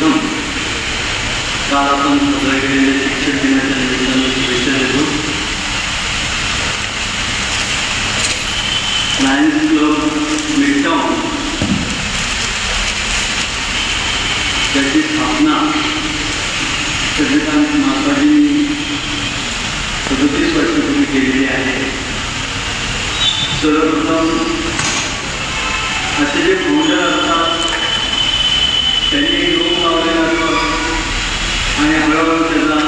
साजरे केलेले निमित्तानं शुभेच्छा सदतीस वर्षापूर्वी केलेली आहे सर्वप्रथम असे जे फाउंडर असतात त्यांनी एक रोप लावलेला असतो आणि हळूहळू त्याचा.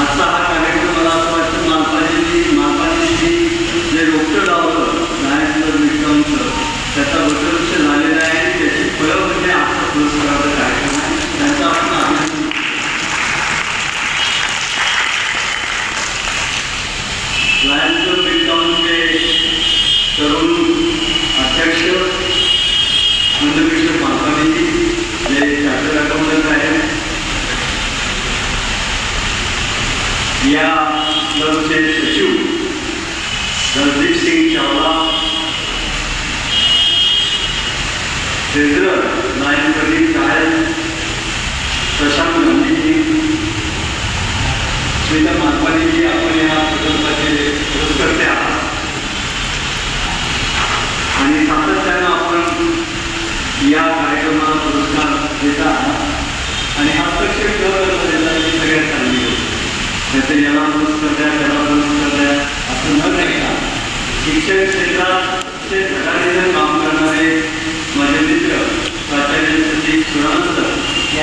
आजचा हा कार्यक्रम मला असं वाटतं मालपाजींनी मालपाजींनी जे रोपटं लावलं लहानचं मिटकाऊंचं त्याचा वटवृक्ष झालेला आहे त्याची फळं म्हणजे आजचा पुरस्काराचा कार्यक्रम आहे त्यांचा आपण अभिनंदन करू. लायन्सचं तरुण अध्यक्ष मंदकृष्ण ट्रेझरर नायक प्रशांत गांधीजी श्रीता आपण या प्रकल्पाचे पुरस्कर्ते आहात आणि सातत्यानं आपण या कार्यक्रमाला पुरस्कार आणि हस्तक्षेप करत देता सगळ्यात चांगली होती त्याचे याला पुरस्कार द्या त्याला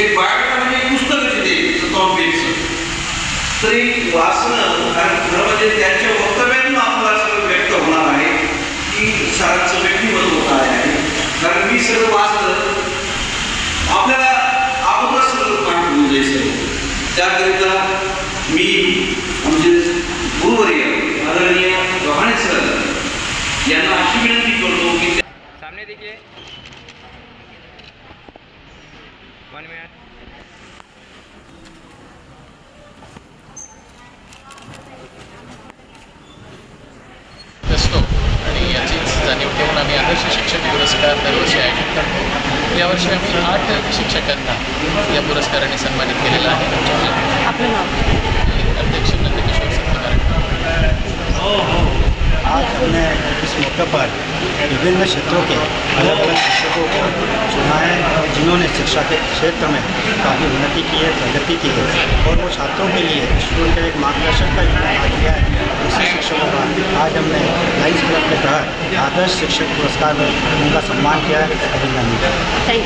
एक बायोडाटा म्हणजे एक पुस्तकच येते तरी वाचणं कारण खरं म्हणजे त्यांच्या वक्तव्यातून आपल्याला सगळं व्यक्त होणार आहे की सरांचं व्यक्तिमत्व काय आहे. कारण मी सगळं वाचलं आपल्याला अगोदर सगळं माहिती होऊन जाईल सगळं त्याकरिता मी आमचे गुरुवर्य आदरणीय गव्हाणे सर यांना अशी विनंती करतो की सामने देखील मिनट असतो आणि याचीच जाणीव ठेवून आम्ही आदर्श शिक्षक पुरस्कार दरवर्षी आयोजित करतो यावर्षी आम्ही आठ शिक्षकांना या पुरस्काराने सन्मानित केलेलं आहे आपलं नाव अध्यक्ष नंदकिशोर सत्यनारायण आज हमने इस मौके पर विभिन्न क्षेत्रों के अलग अलग शिक्षकों को चुना है जिन्होंने शिक्षा के क्षेत्र में काफ़ी उन्नति की है, प्रगति की है और वो छात्रों के लिए स्कूल के एक मार्गदर्शक का इस्तेमाल किया है। उसी शिक्षकों का आज हमने लाइन्स क्लब के तहत आदर्श शिक्षक पुरस्कार में उनका सम्मान किया है। अभिनंदन।